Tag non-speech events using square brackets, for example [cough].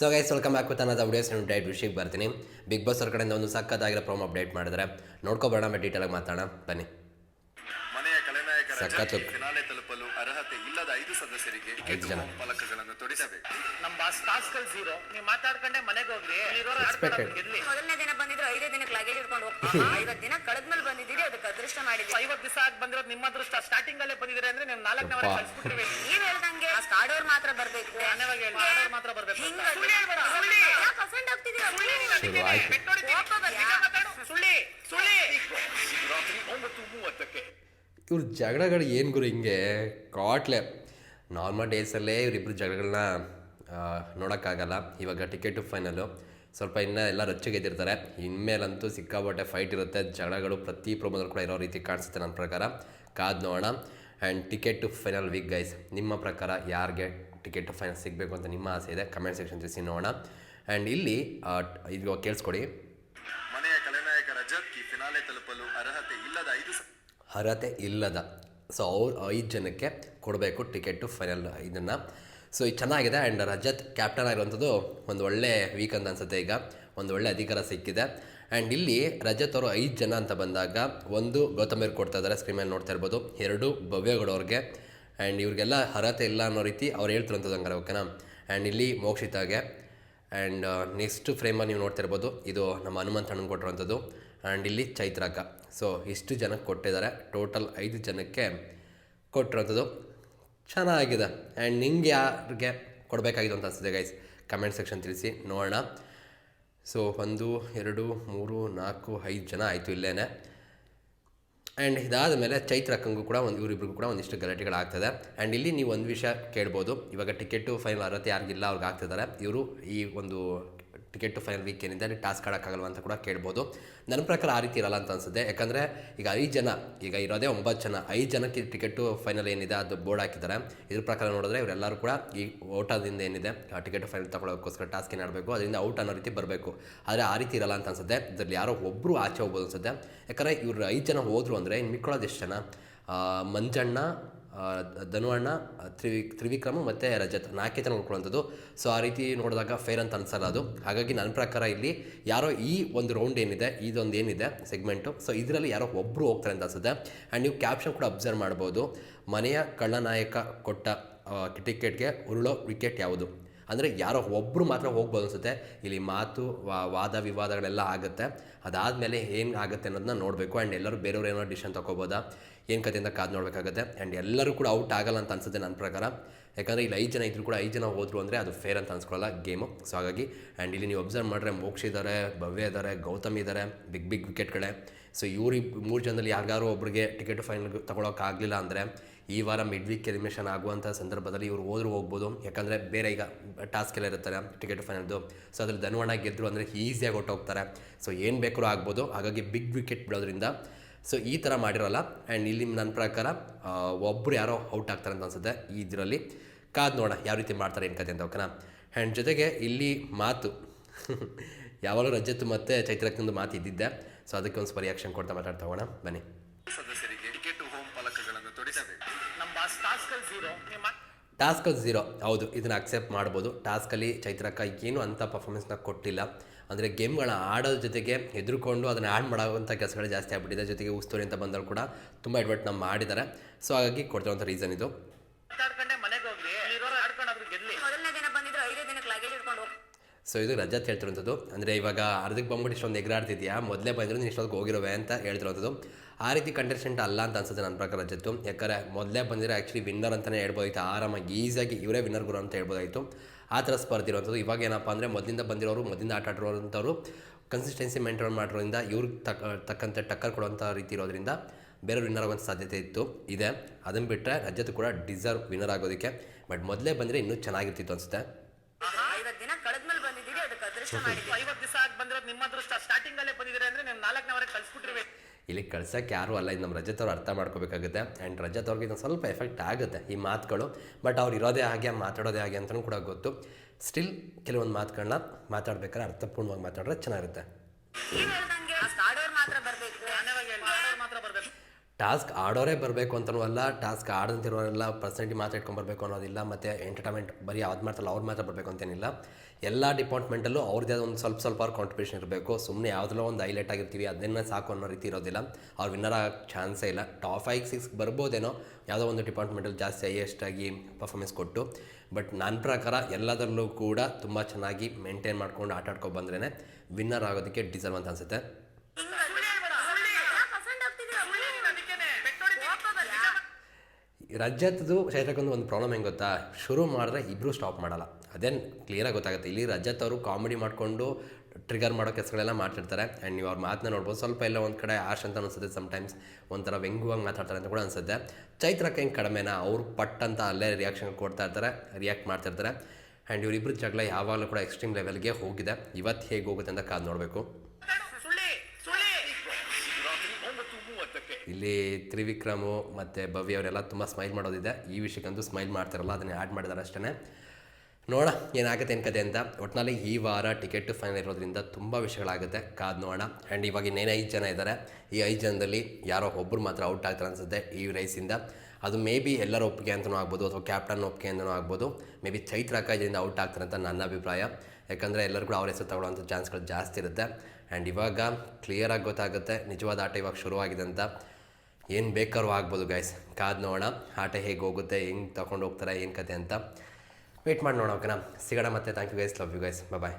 So guys welcome back with ಅನ್ನೋದು videos ನಾನು diet ವಿಷಯಕ್ಕೆ ಬರ್ತೀನಿ. ಬಿಗ್ ಬಾಸ್ ಅವ್ರ ಕಡೆಯಿಂದ ಒಂದು ಸಕ್ಕತ್ತಾಗಿರೋ ಪ್ರೋಮ್ ಅಪ್ಡೇಟ್ ಮಾಡಿದ್ರೆ ನೋಡ್ಕೊಬೋಣ ಬಟ್ ಡೀಟೇಲಾಗಿ ಮಾತಾಡೋಣ. ಬನ್ನಿ. ಮನೆಯ ಕಲೆನಾಯಕರ ಸಖತ್ತು. ಫಿನಾಲೆ ತಲುಪಲು ಅರ್ಹತೆ ಇಲ್ಲದ ಐದು ಸದಸ್ಯರಿಗೆ ಟಿಕೆಟ್ ಜನ. ಫಲಕಗಳನ್ನು ತೊಡಿಸಬೇಕು. ನಮ್ ಬಾಸ್ ಟಾಸ್ಕಲ್ ಝೀರೋ ನೀವ್ ಮಾತಾಡ್ಕೊಂಡೆ ಮನೆಗೆ ಹೋಗ್ರಿ. ಇಲ್ಲಿರೋರು Expected. ಇರಲಿ. ಗೆಲ್ಲಿ ಮೊದಲನೇ ದಿನ ಬಂದಿದ್ರು ಐದೇ ದಿನಕ್ಕೆ ಲಗೇಜ್ ಇಟ್ಕೊಂಡು ಹೋಗ್ತೀವಿ ಐವತ್ತು ದಿನ ಕಳೆದ್ಮೇಲೆ ಬಂದಿದ್ದೀರಿ ಅದಕ್ಕೆ ಅದೃಷ್ಟ ಮಾಡಿದ್ವಿ ಐವತ್ ದಿವಸ ಆಗಿ ಬಂದಿರೋದು ನಿಮ್ಮ ಅದೃಷ್ಟ. ಸ್ಟಾರ್ಟಿಂಗ್ ಅಲ್ಲೇ ಬಂದಿದ್ರೆ ಅಂದ್ರೆ ನೀವು ನಾಲ್ಕನೇ ವಾರ ಕಳ್ಸ್ಬಿಟ್ರಿ ನೀವ್ ಹೇಳ್ದಂಗೆ ಮಾತ್ರ ಬರ್ಬೇಕು ಹೇಳಿ, ಆಡೋರ್ ಮಾತ್ರ ಬರ್ಬೇಕು ಹಿಂಗ ಅಂತ. ಸುಳ್ಳು ಹೇಳ್ಬೇಡ, ಸುಳ್ಳು. ಯಾಕೆ offend ಆಗ್ತಿದೀರ? ಸುಳ್ಳು ನೀವು ಶುರು ಅದಕ್ಕೆ. ಆಯ್ತು ಬೆಟ್ ಹೊಡಿತೀನಿ. ಕೋಪ ಬರ್ತಾ? ನಿಜ ಮಾತಾಡು. ಸುಳ್ಳಿ ಸುಳ್ಳಿ ರಾತ್ರಿ ಒಂಬತ್ತು ಮೂವತ್ತಕ್ಕೆ ಇವ್ರ ಜಗಳಗಳು ಏನು ಗುರು ಹಿಂಗೆ ಕಾಟ್ಲೆ ನಾರ್ಮಲ್ ಡೇಸಲ್ಲೇ ಇವರಿಬ್ಬರು ಜಗಳಗಳನ್ನ ನೋಡೋಕ್ಕಾಗಲ್ಲ ಇವಾಗ ಟಿಕೆಟು ಫೈನಲು ಸ್ವಲ್ಪ ಇನ್ನೂ ಎಲ್ಲ ರೊಚ್ಚಿಗೆದ್ದಿರ್ತಾರೆ ಇನ್ಮೇಲಂತೂ ಸಿಕ್ಕಾಪಟ್ಟೆ ಫೈಟ್ ಇರುತ್ತೆ ಜಗಳಗಳು ಪ್ರತಿ ಪ್ರೋಮೋದಲ್ಲಿ ಕೂಡ ಇರೋ ರೀತಿ ಕಾಣಿಸುತ್ತೆ ನನ್ನ ಪ್ರಕಾರ ಕಾದ್ ನೋಡೋಣ and ticket to final week guys ನಿಮ್ಮ ಪ್ರಕಾರ ಯಾರಿಗೆ ಟಿಕೆಟ್ ಟು ಫೈನಲ್ ಸಿಗಬೇಕು ಅಂತ ನಿಮ್ಮ ಆಸೆ ಇದೆ? ಕಮೆಂಟ್ ಸೆಕ್ಷನ್ ತಿಳಿಸಿ ನೋಡೋಣ. ಆ್ಯಂಡ್ ಇಲ್ಲಿ ಇದು ಕೇಳಿಸ್ಕೊಡಿ. ಮನೆಯ ಕಲೆನಾಯಕ ಫಿನಾಲೆ ತಲುಪಲು ಅರ್ಹತೆ ಇಲ್ಲದ ಐದು ಅರ್ಹತೆ ಇಲ್ಲದ. ಸೊ ಅವ್ರು ಐದು ಜನಕ್ಕೆ ಕೊಡಬೇಕು ಟಿಕೆಟು ಫೈನಲ್ ಇದನ್ನು ಸೊ ಇದು ಚೆನ್ನಾಗಿದೆ. ಆ್ಯಂಡ್ ರಜತ್ ಕ್ಯಾಪ್ಟನ್ ಆಗಿರುವಂಥದ್ದು ಒಂದು ಒಳ್ಳೆ ವೀಕ್ ಅಂತ ಅನ್ಸುತ್ತೆ ಈಗ. ಒಂದು ಒಳ್ಳೆ ಅಧಿಕಾರ ಸಿಕ್ಕಿದೆ. ಆ್ಯಂಡ್ ಇಲ್ಲಿ ರಜತ್ ಅವರು ಐದು ಜನ ಅಂತ ಬಂದಾಗ ಒಂದು ಗೌತಮೀರ್ ಕೊಡ್ತಾ ಇದ್ದಾರೆ ಸ್ಕ್ರೀನ್ ಮೇಲೆ ನೋಡ್ತಾ ಇರ್ಬೋದು. ಎರಡು ಭವ್ಯಗೌಡವ್ರಿಗೆ ಆ್ಯಂಡ್ ಇವ್ರಿಗೆಲ್ಲ ಅರ್ಹತೆ ಇಲ್ಲ ಅನ್ನೋ ರೀತಿ ಅವ್ರು ಹೇಳ್ತಿರೋಂಥದ್ದು ಹಂಗಾರೆ ಓಕೆನಾ ಆ್ಯಂಡ್ ಇಲ್ಲಿ ಮೋಕ್ಷಿತಾಗೆ ಆ್ಯಂಡ್ ನೆಕ್ಸ್ಟ್ ಫ್ರೇಮಲ್ಲಿ ನೀವು ನೋಡ್ತಾ ಇರ್ಬೋದು, ಇದು ನಮ್ಮ ಹನುಮಂತ ಹಣ್ಣು ಕೊಟ್ಟಿರೋಂಥದ್ದು. ಆ್ಯಂಡ್ ಇಲ್ಲಿ ಚೈತ್ರಾಕ. ಸೊ ಇಷ್ಟು ಜನಕ್ಕೆ ಕೊಟ್ಟಿದ್ದಾರೆ. ಟೋಟಲ್ ಐದು ಜನಕ್ಕೆ ಕೊಟ್ಟಿರೋಂಥದ್ದು. ಚೆನ್ನಾಗಿದೆ. ಆ್ಯಂಡ್ ನಿಂಗೆ ಯಾರಿಗೆ ಕೊಡಬೇಕಾಗಿದೆ ಅಂತ ಅನಿಸಿದೆ ಗೈಸ್ ಕಮೆಂಟ್ ಸೆಕ್ಷನ್ ತಿಳಿಸಿ, ನೋಡೋಣ. ಸೊ ಒಂದು, ಎರಡು, ಮೂರು, ನಾಲ್ಕು, ಐದು ಜನ ಆಯಿತು ಇಲ್ಲೇ ಆ್ಯಂಡ್ ಇದಾದ ಮೇಲೆ ಚೈತ್ರಕ್ಕಂಗೂ ಕೂಡ ಒಂದು, ಇವರಿಬ್ರಿಗೂ ಕೂಡ ಒಂದಿಷ್ಟು ಗಲಾಟೆಗಳಾಗ್ತದೆ. ಆ್ಯಂಡ್ ಇಲ್ಲಿ ನೀವು ಒಂದು ವಿಷಯ ಕೇಳ್ಬೋದು. ಇವಾಗ ಟಿಕೆಟು ಫೈನಲ್ ಅರ್ಹತೆ ಯಾರಿಗಿಲ್ಲ, ಅವ್ರಿಗೆ ಆಗ್ತಿದ್ದಾರೆ. ಇವರು ಈ ಒಂದು ಟಿಕೆಟ್ ಟು ಫೈನಲ್ ವೀಕ್ ಏನಿದೆ ಟಾಸ್ಕ್ ಆಡೋಕ್ಕಾಗಲ್ವ ಅಂತ ಕೂಡ ಕೇಳ್ಬೋದು. ನನ್ನ ಪ್ರಕಾರ ಆ ರೀತಿ ಇರಲ್ಲ ಅಂತ ಅನ್ಸುತ್ತೆ. ಯಾಕಂದರೆ ಈಗ ಐದು ಜನ, ಈಗ ಇರೋದೇ ಒಂಬತ್ತು ಜನ, ಐದು ಜನಕ್ಕೆ ಟಿಕೆಟು ಫೈನಲ್ ಏನಿದೆ, ಅದು ಬೋರ್ಡ್ ಹಾಕಿದ್ದಾರೆ. ಇದ್ರ ಪ್ರಕಾರ ನೋಡಿದ್ರೆ ಇವರೆಲ್ಲರೂ ಕೂಡ ಈ ಓಟದಿಂದ ಏನಿದೆ ಟಿಕೆಟ್ ಫೈನಲ್ ತಗೊಳ್ಳೋಕ್ಕೋಸ್ಕರ ಟಾಸ್ಕ್ ಏನು ಆಡಬೇಕು, ಅದರಿಂದ ಔಟ್ ಅನ್ನೋ ರೀತಿ ಬರಬೇಕು. ಆದರೆ ಆ ರೀತಿ ಇರಲ್ಲ ಅಂತ ಅನ್ಸುತ್ತೆ. ಇದರಲ್ಲಿ ಯಾರೋ ಒಬ್ಬರು ಆಚೆ ಹೋಗ್ಬೋದು ಅನ್ಸುತ್ತೆ. ಯಾಕಂದರೆ ಇವರು ಐದು ಜನ ಹೋದರು ಅಂದರೆ ಇನ್ನು ಮಿಕ್ಕೊಳ್ಳೋದು ಎಷ್ಟು ಜನ? ಮಂಜಣ್ಣ ಆ, ಧನು ಅಣ್ಣ ಆ, ತ್ರಿವಿ ತ್ರಿವಿಕ್ರಮ ಮತ್ತು ರಜತ್. ನಾಲ್ಕೇ ಜನ ನೋಡ್ಕೊಳ್ಳೋಂಥದ್ದು ಸೊ ಆ ರೀತಿ ನೋಡಿದಾಗ ಫೇರ್ ಅಂತ ಅನ್ಸಲ್ಲ ಅದು. ಹಾಗಾಗಿ ನನ್ನ ಪ್ರಕಾರ ಇಲ್ಲಿ ಯಾರೋ ಈ ಒಂದು ರೌಂಡ್ ಏನಿದೆ ಇದೊಂದು ಏನಿದೆ ಸೆಗ್ಮೆಂಟು ಸೊ ಇದರಲ್ಲಿ ಯಾರೋ ಒಬ್ಬರು ಹೋಗ್ತಾರೆ ಅಂತ ಅನ್ಸುತ್ತೆ. ಆ್ಯಂಡ್ ನೀವು ಕ್ಯಾಪ್ಷನ್ ಕೂಡ ಅಬ್ಸರ್ವ್ ಮಾಡ್ಬೋದು. ಮನೆಯ ಕಳ್ಳನಾಯಕ ಕೊಟ್ಟ ಟಿಕೆಟ್ಗೆ ಉರುಳೋ ವಿಕೆಟ್ ಯಾವುದು? ಅಂದರೆ ಯಾರೋ ಒಬ್ಬರು ಮಾತ್ರ ಹೋಗ್ಬೋದು ಅನಿಸುತ್ತೆ. ಇಲ್ಲಿ ಮಾತು ವಾದ, ವಿವಾದಗಳೆಲ್ಲ ಆಗುತ್ತೆ. ಅದಾದಮೇಲೆ ಏನು ಆಗುತ್ತೆ ಅನ್ನೋದನ್ನ ನೋಡಬೇಕು. ಆ್ಯಂಡ್ ಎಲ್ಲರೂ ಬೇರೆಯವ್ರು ಏನೋ ಡಿಶನ್ ತೊಗೋಬೋದಾ? ಏನು ಕಥೆಯಿಂದ ಕಾದು ನೋಡಬೇಕಾಗುತ್ತೆ? ಆ್ಯಂಡ್ ಎಲ್ಲರೂ ಕೂಡ ಔಟ್ ಆಗಲ್ಲ ಅಂತ ಅನ್ಸುತ್ತೆ ನನ್ನ ಪ್ರಕಾರ. ಯಾಕಂದರೆ ಇಲ್ಲಿ ಐದು ಜನ ಇದ್ರು ಕೂಡ ಐದು ಜನ ಹೋದ್ರು ಅಂದರೆ ಅದು ಫೇರ್ ಅಂತ ಅನ್ಸ್ಕೊಳ್ಳಲ್ಲ ಗೇಮು ಸೊ ಹಾಗಾಗಿ ಆ್ಯಂಡ್ ಇಲ್ಲಿ ನೀವು ಅಬ್ಸರ್ವ್ ಮಾಡಿದ್ರೆ ಮೋಕ್ಷ ಇದ್ದಾರೆ ಭವ್ಯ ಇದ್ದಾರೆ ಗೌತಮ್ ಇದ್ದಾರೆ ಬಿಗ್ ಬಿಗ್ ವಿಕೆಟ್ಗಳೇ ಸೊ ಇವ್ರು ಮೂರು ಜನದಲ್ಲಿ ಯಾರಿಗಾರು ಒಬ್ಬರಿಗೆ ಟಿಕೆಟ್ ಫೈನಲ್ ತೊಗೊಳೋಕ್ಕಾಗಲಿಲ್ಲ ಅಂದರೆ ಈ ವಾರ ಮಿಡ್ ವೀಕ್ ಎಲಿಮಿನೇಷನ್ ಆಗುವಂಥ ಸಂದರ್ಭದಲ್ಲಿ ಇವರು ಹೋದ್ರೂ ಹೋಗ್ಬೋದು. ಯಾಕಂದರೆ ಬೇರೆ ಈಗ ಟಾಸ್ಕ್ ಎಲ್ಲ ಇರ್ತಾರೆ ಟಿಕೆಟ್ ಫೈನಲ್ದು ಸೊ ಅದ್ರಲ್ಲಿ ಧನುವಣ ಗೆದ್ದರು ಅಂದರೆ ಈಸಿಯಾಗಿ ಹೊಟ್ಟೋಗ್ತಾರೆ ಸೊ ಏನು ಬೇಕಾದ್ರೂ ಆಗ್ಬೋದು. ಹಾಗಾಗಿ ಬಿಗ್ ವಿಕೆಟ್ ಬಿಡೋದ್ರಿಂದ ಸೊ ಈ ಥರ ಮಾಡಿರಲ್ಲ. ಆ್ಯಂಡ್ ಇಲ್ಲಿ ನನ್ನ ಪ್ರಕಾರ ಒಬ್ಬರು ಯಾರೋ ಔಟ್ ಆಗ್ತಾರೆ ಅಂತ ಅನ್ಸುತ್ತೆ ಈ ಇದರಲ್ಲಿ. ಕಾದು ನೋಡ ಯಾವ ರೀತಿ ಮಾಡ್ತಾರೆ ಏನು ಕತೆ ಅಂತ ಓಕೆನಾ ಆ್ಯಂಡ್ ಜೊತೆಗೆ ಇಲ್ಲಿ ಮಾತು. [laughs] ಯಾವಾಗಲೂ ರಜತ್ ಮತ್ತು ಚೈತ್ರಕ್ಕಂದು ಮಾತು ಇದ್ದಿದ್ದೆ. ಸೊ ಅದಕ್ಕೆ ಒಂದು ಸ್ವಲ್ಪ ರಿಯಾಕ್ಷನ್ ಕೊಡ್ತಾ ಮಾತಾಡ್ತಾ ಹೋಗೋಣ. ಬನ್ನಿ. ಸದಸ್ಯರಿಗೆ ಟಿಕೆಟ್ ಹೋಮ್ ಫಲಕಗಳನ್ನು ತೊಡಿಸಬೇಕು ನಮ್ ಬಾಸ್ ಟಾಸ್ಕಲ್ ಝೀರೋ ನೀವ್ ಮಾತ್- ಟಾಸ್ಕಲ್ಲಿ ಝೀರೋ ಹೌದು ಇದನ್ನು ಅಕ್ಸೆಪ್ಟ್ ಮಾಡ್ಬೋದು. ಟಾಸ್ಕಲ್ಲಿ ಚೈತ್ರಕ್ಕ ಏನು ಅಂಥ ಪರ್ಫಾರ್ಮೆನ್ಸ್ನ ಕೊಟ್ಟಿಲ್ಲ. ಅಂದರೆ ಗೇಮ್ಗಳನ್ನ ಆಡೋದ್ರ ಜೊತೆಗೆ ಹೆದರ್ಕೊಂಡು ಅದನ್ನು ಆ್ಯಡ್ ಮಾಡೋವಂಥ ಕೆಲಸಗಳು ಜಾಸ್ತಿ ಆಗಿಬಿಟ್ಟಿದೆ. ಜೊತೆಗೆ ಉಸ್ತುವಾರಿ ಅಂತ ಬಂದವರು ಕೂಡ ತುಂಬ ಎಡ್ವರ್ಟ್ ನಮ್ಮ ಮಾಡಿದ್ದಾರೆ. ಸೊ ಹಾಗಾಗಿ ಕೊಡ್ತಿರೋಂಥ ರೀಸನ್ ಇದು. ಮಾತಾಡ್ಕೊಂಡೆ ಮನೆಗೆ ಹೋಗ್ರಿ ಇಲ್ಲಿರೋರು ಆಡ್ಕೊಂಡು ಗೆಲ್ಲಿ. ಮೊದಲನೇ ದಿನ ಬಂದಿದ್ರು ಐದೇ ದಿನಕ್ಕೆ ಲಗೇಜ್ ಇಟ್ಕೊಂಡು ಸೊ ಇದು ರಜತ್ ಹೇಳ್ತಿರೋಂಥದ್ದು ಅಂದರೆ ಇವಾಗ ಅರ್ಧಕ್ಕೆ ಬಂದ್ಬಿಟ್ಟು ಇಷ್ಟೊಂದು ಎಗ್ರಾಡ್ತಿದ್ಯಾ? ಮೊದಲೇ ಬಂದಿರೋ ನೀನು ಇಷ್ಟೊಂದು ಹೋಗಿರುವೆ ಅಂತ ಹೇಳ್ತಿರೋಂಥದ್ದು ಆ ರೀತಿ ಕಂಟೆಸ್ಟೆಂಟ್ ಅಲ್ಲ ಅಂತ ಅನ್ಸುತ್ತೆ ನನ್ನ ಪ್ರಕಾರ ರಜತ್ತು. ಯಾಕಂದರೆ ಮೊದಲೇ ಬಂದಿರೋ ಆ್ಯಕ್ಚುಲಿ ವಿನ್ನರ್ ಅಂತಲೇ ಹೇಳ್ಬೋದಾಯ್ತು. ಆರಾಮಾಗಿ ಈಸಿಯಾಗಿ ಇವರೇ ವಿನ್ನರ್ ಗುರು ಅಂತ ಹೇಳ್ಬೋದಾಯಿತು. ಆ ಥರ ಸ್ಪರ್ಧೆ ಇರುವಂಥದ್ದು ಇವಾಗ ಏನಪ್ಪ ಅಂದರೆ ಮೊದಲಿಂದ ಬಂದಿರೋರು ಮೊದಲಿಂದ ಆಟ ಆಡಿರೋಂಥವ್ರು ಕನ್ಸಿಸ್ಟೆನ್ಸಿ ಮೇಂಟೈನ್ ಮಾಡಿರೋದ್ರಿಂದ ಇವ್ರಿಗೆ ತಕ್ಕ ತಕ್ಕಂತೆ ಟಕ್ಕರ್ ಕೊಡುವಂಥ ರೀತಿ ಇರೋದ್ರಿಂದ ಬೇರೆ ವಿನ್ನರ್ ಆಗೋ ಸಾಧ್ಯತೆ ಇತ್ತು ಇದೆ. ಅದನ್ನು ಬಿಟ್ಟರೆ ರಜತ್ ಕೂಡ ಡಿಸರ್ವ್ ವಿನ್ನರ್ ಆಗೋದಕ್ಕೆ. ಬಟ್ ಮೊದಲೇ ಬಂದರೆ ಇನ್ನೂ ಚೆನ್ನಾಗಿರ್ತಿತ್ತು ಅನಿಸುತ್ತೆ. ಐವತ್ತು ದಿನ ಕಳೆದ್ಮೇಲೆ ಬಂದಿದ್ದೀರಿ ಅದಕ್ಕೆ ಅದೃಷ್ಟ ಮಾಡಿ ಐವತ್ತು ದಿವಸ ಆಗಿ ಬಂದಿರೋದು ನಿಮ್ಮ ಅದೃಷ್ಟ. ಸ್ಟಾರ್ಟಿಂಗ್ ಅಲ್ಲೇ ಬಂದಿದ್ರೆ ಅಂದ್ರೆ ನೀವು ನಾಲ್ಕನೇ ಕಳ್ಸ್ಬಿಟ್ರಿ ಇಲ್ಲಿ ಕಳ್ಸೋಕ್ಕೆ ಯಾರೂ ಅಲ್ಲ ಇದು ನಮ್ಮ ರಜತ್ ಅವ್ರು ಅರ್ಥ ಮಾಡ್ಕೋಬೇಕಾಗುತ್ತೆ. ಆ್ಯಂಡ್ ರಜತ್ ಅವ್ರಿಗೆ ಇದೊಂದು ಸ್ವಲ್ಪ ಎಫೆಕ್ಟ್ ಆಗುತ್ತೆ ಈ ಮಾತುಗಳು. ಬಟ್ ಅವ್ರು ಇರೋದೇ ಹಾಗೆ, ಮಾತಾಡೋದೇ ಹಾಗೆ ಅಂತಲೂ ಕೂಡ ಗೊತ್ತು. ಸ್ಟಿಲ್ ಕೆಲವೊಂದು ಮಾತುಗಳನ್ನ ಮಾತಾಡ್ಬೇಕಾದ್ರೆ ಅರ್ಥಪೂರ್ಣವಾಗಿ ಮಾತಾಡಿದ್ರೆ ಚೆನ್ನಾಗಿರುತ್ತೆ ನೀವ್ ಹೇಳ್ದಂಗೆ ಆ ಸ್ಕಾಡೋರ್ ಮಾತ್ರ ಬರ್ಬೇಕು ನಾಣ್ಯವಾಗಿ ಹೇಳಿ, ಆಡೋರ್ ಮಾತ್ರ ಬರ್ಬೇಕು ಟಾಸ್ಕ್ ಆಡೋರೇ ಬರಬೇಕು ಅಂತನೂ ಅಲ್ಲ ಟಾಸ್ಕ್ ಆಡಂತಿರೋರೆಲ್ಲ ಪರ್ಸೆಂಟಿ ಮಾತ್ರ ಇಟ್ಕೊಂಡ್ಬರ್ಬೇಕು ಅನ್ನೋದಿಲ್ಲ, ಮತ್ತು ಎಂಟರ್ಟೈನ್ಮೆಂಟ್ ಬರೀ ಅದು ಮಾಡ್ತಾರಲ್ಲ ಅವ್ರು ಮಾತ್ರ ಬರಬೇಕು ಅಂತೇನಿಲ್ಲ. ಎಲ್ಲ ಡಿಪಾರ್ಟ್ಮೆಂಟಲ್ಲೂ ಅವ್ರದ್ದೇ ಒಂದು ಸ್ವಲ್ಪ ಸ್ವಲ್ಪ ಅವ್ರ ಕಾಂಟ್ರಿಬ್ಯೂಷನ್ ಇರಬೇಕು. ಸುಮ್ಮನೆ ಯಾವುದೋ ಒಂದು ಹೈಲೈಟ್ ಆಗಿರ್ತೀವಿ, ಅದನ್ನ ಸಾಕು ಅನ್ನೋ ರೀತಿ ಇರೋದಿಲ್ಲ. ಅವ್ರು ವಿನ್ನರ್ ಆಗೋ ಚಾನ್ಸೇ ಇಲ್ಲ. ಟಾಪ್ ಫೈವ್ ಸಿಕ್ಸ್ ಬರ್ಬೋದೇನೋ, ಯಾವುದೋ ಒಂದು ಡಿಪಾರ್ಟ್ಮೆಂಟಲ್ಲಿ ಜಾಸ್ತಿ ಹೈಯೆಸ್ಟ್ ಆಗಿ ಪರ್ಫಾರ್ಮೆನ್ಸ್ ಕೊಟ್ಟು. ಬಟ್ ನನ್ನ ಪ್ರಕಾರ ಎಲ್ಲದರಲ್ಲೂ ಕೂಡ ತುಂಬ ಚೆನ್ನಾಗಿ ಮೇಂಟೈನ್ ಮಾಡ್ಕೊಂಡು ಆಟ ಆಡ್ಕೊಂಡು ಬಂದ್ರೇ ವಿನ್ನರ್ ಆಗೋದಕ್ಕೆ ಡಿಸರ್ವ್ ಅಂತ ಅನಿಸುತ್ತೆ. ರಜತ್ದು ಚೈತ್ರಕ್ಕೊಂದು ಒಂದು ಪ್ರಾಬ್ಲಮ್ ಹೆಂಗೆ ಗೊತ್ತಾ? ಶುರು ಮಾಡಿದ್ರೆ ಇಬ್ಬರೂ ಸ್ಟಾಪ್ ಮಾಡಲ್ಲ. ಅದೇನು ಕ್ಲಿಯರಾಗಿ ಗೊತ್ತಾಗುತ್ತೆ. ಇಲ್ಲಿ ರಜತ್ ಅವರು ಕಾಮಿಡಿ ಮಾಡಿಕೊಂಡು ಟ್ರಿಗರ್ ಮಾಡೋ ಕೆಲಸಗಳೆಲ್ಲ ಮಾಡ್ತಿರ್ತಾರೆ. ಆ್ಯಂಡ್ ನೀವು ಅವ್ರ ಮಾತನ್ನ ನೋಡ್ಬೋದು. ಸ್ವಲ್ಪ ಎಲ್ಲ ಒಂದು ಕಡೆ ಆಶ್ ಅಂತ ಅನಿಸುತ್ತೆ ಸಮ್ಟೈಮ್ಸ್ ಒಂಥರ ವ್ಯಂಗ್ಯವಾಗಿ ಮಾತಾಡ್ತಾರೆ ಅಂತ ಕೂಡ ಅನಿಸುತ್ತೆ. ಚೈತ್ರಕ್ಕೆ ಹೆಂಗೆ ಕಡಿಮೆನಾ? ಅವ್ರು ಪಟ್ ಅಂತ ಅಲ್ಲೇ ರಿಯಾಕ್ಷನ್ ಕೊಡ್ತಾ ಇರ್ತಾರೆ. ರಿಯಾಕ್ಟ್ ಮಾಡ್ತಿರ್ತಾರೆ. ಆ್ಯಂಡ್ ಇವರಿಬ್ಬರು ಜಗಳ ಯಾವಾಗಲೂ ಕೂಡ ಎಕ್ಸ್ಟ್ರೀಮ್ ಲೆವೆಲ್ಗೆ ಹೋಗಿದೆ. ಇವತ್ತು ಹೇಗೆ ಹೋಗುತ್ತೆ ಅಂತ ಕಾದು ನೋಡಬೇಕು. ಇಲ್ಲಿ ತ್ರಿವಿಕ್ರಮು ಮತ್ತು ಭವ್ಯ ಅವರೆಲ್ಲ ತುಂಬ ಸ್ಮೈಲ್ ಮಾಡೋದಿದೆ. ಈ ವಿಷಯಕ್ಕಂತೂ ಸ್ಮೈಲ್ ಮಾಡ್ತಾರಲ್ಲ, ಅದನ್ನೇ ಆ್ಯಡ್ ಮಾಡಿದಾರೆ ಅಷ್ಟೇ ನೋಡ, ಏನಾಗುತ್ತೆ ಏನು ಕತೆ ಅಂತ. ಒಟ್ಟಿನಲ್ಲಿ ಈ ವಾರ ಟಿಕೆಟ್ ಫೈನಲ್ ಇರೋದ್ರಿಂದ ತುಂಬ ವಿಷಯಗಳಾಗುತ್ತೆ. ಕಾದು ನೋಡೋಣ. ಆ್ಯಂಡ್ ಇವಾಗ ಇನ್ನೇನು ಐದು ಜನ ಇದ್ದಾರೆ ಈ ಐದು ಜನದಲ್ಲಿ ಯಾರೋ ಒಬ್ಬರು ಮಾತ್ರ ಔಟ್ ಆಗ್ತಾರೆ ಅನಿಸುತ್ತೆ ಈ ರೈಸಿಂದ ಅದು ಮೇ ಬಿ ಎಲ್ಲರ ಒಪ್ಪಿಗೆ ಅಂತಲೂ ಆಗ್ಬೋದು, ಅಥವಾ ಕ್ಯಾಪ್ಟನ್ ಒಪ್ಪಿಗೆ ಅಂತಲೂ ಆಗ್ಬೋದು. ಮೇ ಬಿ ಚೈತ್ರ ಇದರಿಂದ ಔಟ್ ಆಗ್ತಾರೆ ಅಂತ ನನ್ನ ಅಭಿಪ್ರಾಯ. ಯಾಕಂದರೆ ಎಲ್ಲರೂ ಕೂಡ ಅವ್ರ ಹೆಸರು ತಗೊಳ್ಳೋಂಥ ಚಾನ್ಸ್ಗಳು ಜಾಸ್ತಿ ಇರುತ್ತೆ. ಆ್ಯಂಡ್ ಇವಾಗ ಕ್ಲಿಯರಾಗಿ ಗೊತ್ತಾಗುತ್ತೆ, ನಿಜವಾದ ಆಟ ಇವಾಗ ಶುರುವಾಗಿದೆ ಅಂತ. ಏನು ಬೇಕಾದ್ರೂ ಆಗ್ಬೋದು ಗೈಸ್ ಕಾದು ನೋಡೋಣ. ಆಟ ಹೇಗೆ ಹೋಗುತ್ತೆ, ಹೆಂಗೆ ತೊಗೊಂಡು ಹೋಗ್ತಾರೆ, ಏನು ಕತೆ ಅಂತ. ವೇಟ್ ಮಾಡಿ ನೋಡೋಣ, ಓಕೆನಾ? ಸಿಗೋಣ ಮತ್ತೆ. Thank you guys love you guys bye